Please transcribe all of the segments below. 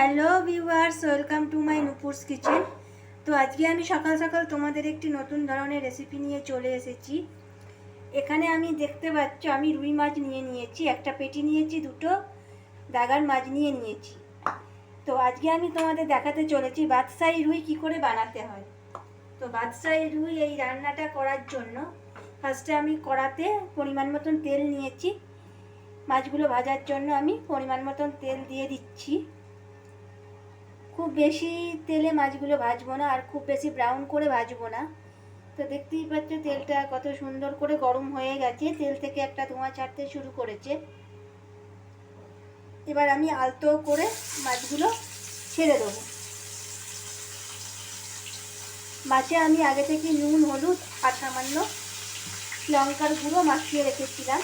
Hello viewers, welcome to my Nupur's kitchen. তো আজকে আমি সকাল সকাল তোমাদের একটি নতুন ধরনের রেসিপি নিয়ে চলে এসেছি। এখানে আমি দেখতে পাচ্ছ, আমি রুই মাছ নিয়ে নিয়েছি, একটা পেটি নিয়েছি, দুটো দাগার মাছ নিয়ে নিয়েছি। তো আজকে আমি তোমাদের দেখাতে চলেছি বাদশাহী রুই কি করে বানাতে হয়। তো বাদশাহী রুই এই রান্নাটা করার জন্য ফার্স্টে আমি কড়াতে পরিমাণ মতন তেল নিয়েছি। মাছগুলো ভাজার জন্য আমি পরিমাণ মতন তেল দিয়ে দিচ্ছি। খুব বেশি তেলে মাছগুলো ভাজবো না আর খুব বেশি ব্রাউন করে ভাজবো না। তো দেখতেই পাচ্ছ তেলটা কত সুন্দর করে গরম হয়ে গেছে। তেল থেকে একটা ধোঁয়া ছাড়তে শুরু করেছে। এবার আমি আলতো করে মাছগুলো ছেড়ে দেবো। মাছে আমি আগে থেকে নুন, হলুদ আর সামান্য লঙ্কার গুঁড়ো মাখিয়ে রেখেছিলাম।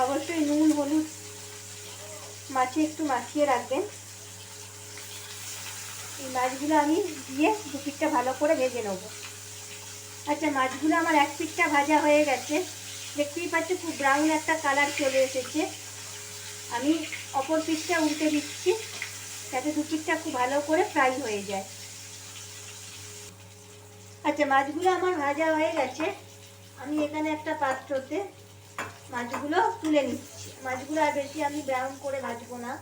অবশ্যই নুন, হলুদ মাছে একটু মাখিয়ে রাখবেন। এই মাছগুলো আমি দিয়ে দু পিঠটা ভালো করে ভেজে নেব। আচ্ছা মাছগুলো আমার এক পিঠটা ভাজা হয়ে গেছে। দেখতেই পাচ্ছি খুব ব্রাউন একটা কালার চলে এসেছে। আমি অপর পিঠটা উল্টে দিচ্ছি যাতে দু পিঠটা খুব ভালো করে ফ্রাই হয়ে যায়। আচ্ছা মাছগুলো আমার ভাজা হয়ে গেছে। আমি এখানে একটা পাত্রতে মাছগুলো তুলে নিচ্ছি। মাছগুলো আর বেশি আমি ব্রাউন করে ভাজবো না।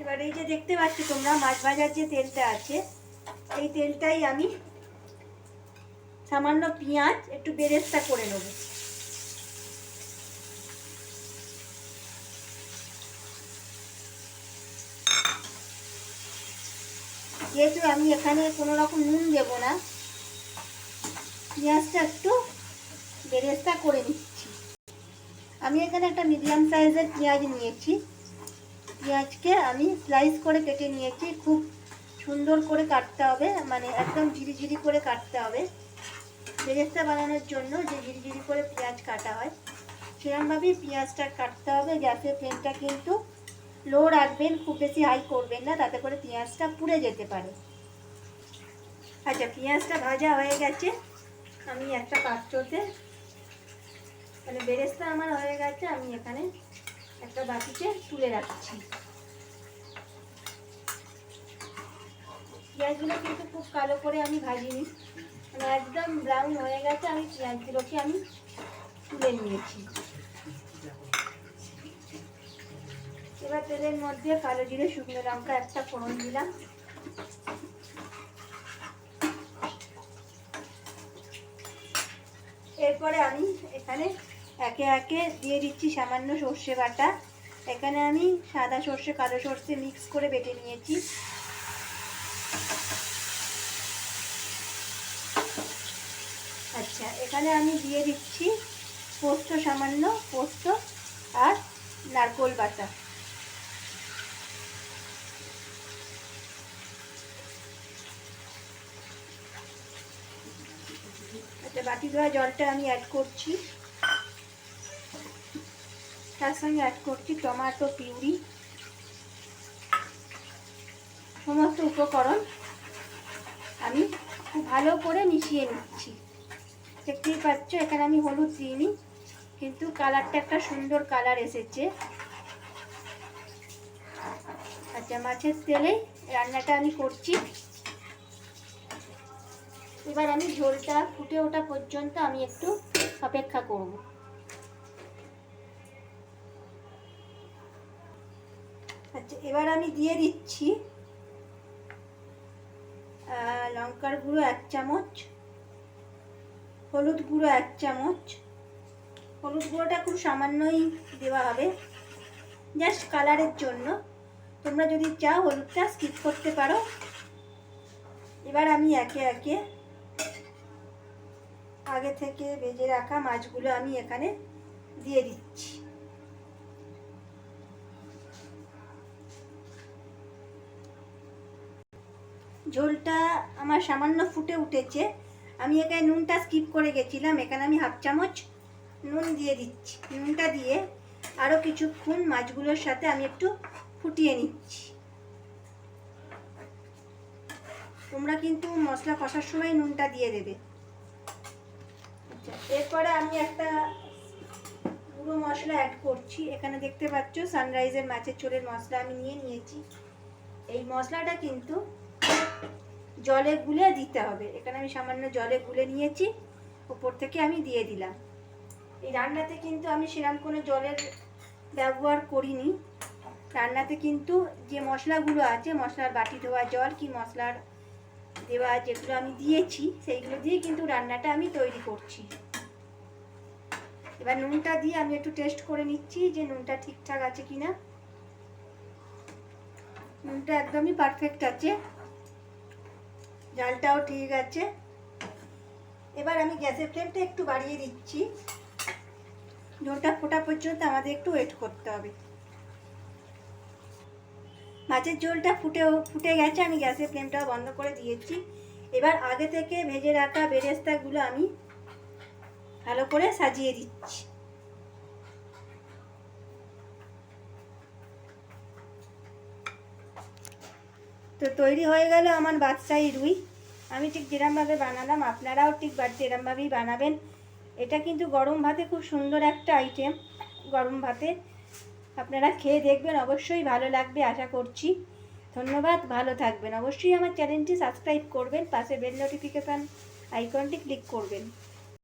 এবার এই যে দেখতে পাচ্ছ তোমরা, মাছ ভাজার যে তেলটা আছে, এই তেলটাই আমি সামান্য পেঁয়াজ, একটু বেরেস্তা করে নেব। যেহেতু আমি এখানে কোনো রকম নুন দেব না, পেঁয়াজটা একটু বেরেস্তা করে নিচ্ছি। আমি এখানে একটা মিডিয়াম সাইজের পেঁয়াজ নিয়েছি। পেঁয়াজকে আমি স্লাইস করে কেটে নিয়েছি, খুব সুন্দর করে কাটতে হবে মানে একদম ঝিরিঝিরি করে কাটতে হবে। বেরেস্তা বানানোর জন্য যে ঝিরিঝিরি করে পেঁয়াজ কাটা হয় সেরকমভাবেই পেঁয়াজটা কাটতে হবে, গ্যাসের ফ্লেমটা কিন্তু লো রাখবেন, খুব বেশি হাই করবেন না, তাতে করে পেঁয়াজটা পুড়ে যেতে পারে। আচ্ছা পেঁয়াজটা ভাজা হয়ে গেছে। আমি একটা পাত্রতে মানে বেরেস্তা আমার হয়ে গেছে, আমি এখানে একটা বাটিতে তুলে রাখছি। পেঁয়াজগুলো কিন্তু খুব কালো করে আমি ভাজিনি। মানে একদম ব্রাউন হয়ে গেছে, আমি পেঁয়াজগুলোকে আমি তুলে নিয়েছি এবার তেলের মধ্যে কালো জিরে, শুকনো লঙ্কা, একটা ফোড়ন দিলাম। এরপরে আমি এখানে একে একে দিয়ে দিচ্ছি সামান্য সর্ষে বাটা। এখানে আমি সাদা সর্ষে, কালো সর্ষে মিক্স করে বেটে নিয়েছি। আচ্ছা এখানে আমি দিয়ে দিচ্ছি পোস্ত, সামান্য পোস্ত আর নারকোল বাটা। বাটি ধোয়া জলটা আমি অ্যাড করছি। তার সঙ্গে অ্যাড করছি টমেটো, পিউরি। সমস্ত উপকরণ আমি খুব ভালো করে মিশিয়ে নিচ্ছি। দেখতেই পাচ্ছ, এখানে আমি হলুদ দিইনি, কিন্তু কালারটা একটা সুন্দর কালার এসেছে। আচ্ছা মাছের তেলে রান্নাটা আমি করছি। এবার আমি ঝোলটা ফুটে ওঠা পর্যন্ত আমি একটু অপেক্ষা করব। আচ্ছা এবার আমি দিয়ে দিচ্ছি লঙ্কার গুঁড়ো এক চামচ, হলুদ গুঁড়ো এক চামচ। হলুদ গুঁড়োটা খুব সামান্যই দেওয়া হবে, জাস্ট কালারের জন্য। তোমরা যদি চাও হলুদটা স্কিপ করতে পারো। এবার আমি একে একে আগে থেকে ভেজে রাখা মাছগুলো আমি এখানে দিয়ে দিচ্ছি। ঝোলটা আমার সামান্য ফুটে উঠেছে। আমি এখানে নুনটা স্কিপ করে গেছিলাম। এখানে আমি হাফ চামচ নুন দিয়ে দিচ্ছি। নুনটা দিয়ে আরও কিছুক্ষণ মাছগুলোর সাথে আমি একটু ফুটিয়ে নিচ্ছি। তোমরা কিন্তু মশলা কষার সময় নুনটা দিয়ে দেবে। আচ্ছা এরপরে আমি একটা গুঁড়ো মশলা অ্যাড করছি। এখানে দেখতে পাচ্ছ সানরাইজের মাছের ঝোলের মশলা আমি নিয়ে নিয়েছি। এই মশলাটা কিন্তু জলে গুলে দিতে হবে। এখানে আমি সামান্য জলে গুলে নিয়েছি, উপর থেকে আমি দিয়ে দিলাম। এই রান্নাতে কিন্তু আমি সেরকম কোনো জলের ব্যবহার করিনি। রান্নাতে কিন্তু যে মশলাগুলো আছে, মশলার বাটি ধোয়া জল কি মশলার দেওয়া যেগুলো আমি দিয়েছি, সেইগুলো দিয়ে কিন্তু রান্নাটা আমি তৈরি করছি। এবার নুনটা দিয়ে আমি একটু টেস্ট করে নিচ্ছি যে নুনটা ঠিকঠাক আছে কিনা। নুনটা একদমই পারফেক্ট আছে। জালটাও ঠিক আছে। এবার আমি গ্যাসের ফ্লেমটা একটু বাড়িয়ে দিচ্ছি। ঝোলটা ফোটা পর্যন্ত আমাদের একটু ওয়েট করতে হবে। মাছের ঝোলটা ফুটেও ফুটে গেছে, আমি গ্যাসের ফ্লেমটাও বন্ধ করে দিয়েছি। এবার আগে থেকে ভেজে রাখা বেরেস্তাগুলো আমি ভালো করে সাজিয়ে দিচ্ছি। তো তৈরি হয়ে গেল আমার বাদশাহী রুই। আমি ঠিক যেরমভাবে বানালাম, আপনারাও ঠিক বাড়িতে এরমভাবেই বানাবেন। এটা কিন্তু গরম ভাতে খুব সুন্দর একটা আইটেম গরম ভাতে। আপনারা খেয়ে দেখবেন, অবশ্যই ভালো লাগবে, আশা করছি। ধন্যবাদ, ভালো থাকবেন। অবশ্যই আমার চ্যানেলটি সাবস্ক্রাইব করবেন, পাশে বেল নোটিফিকেশান আইকনটি ক্লিক করবেন।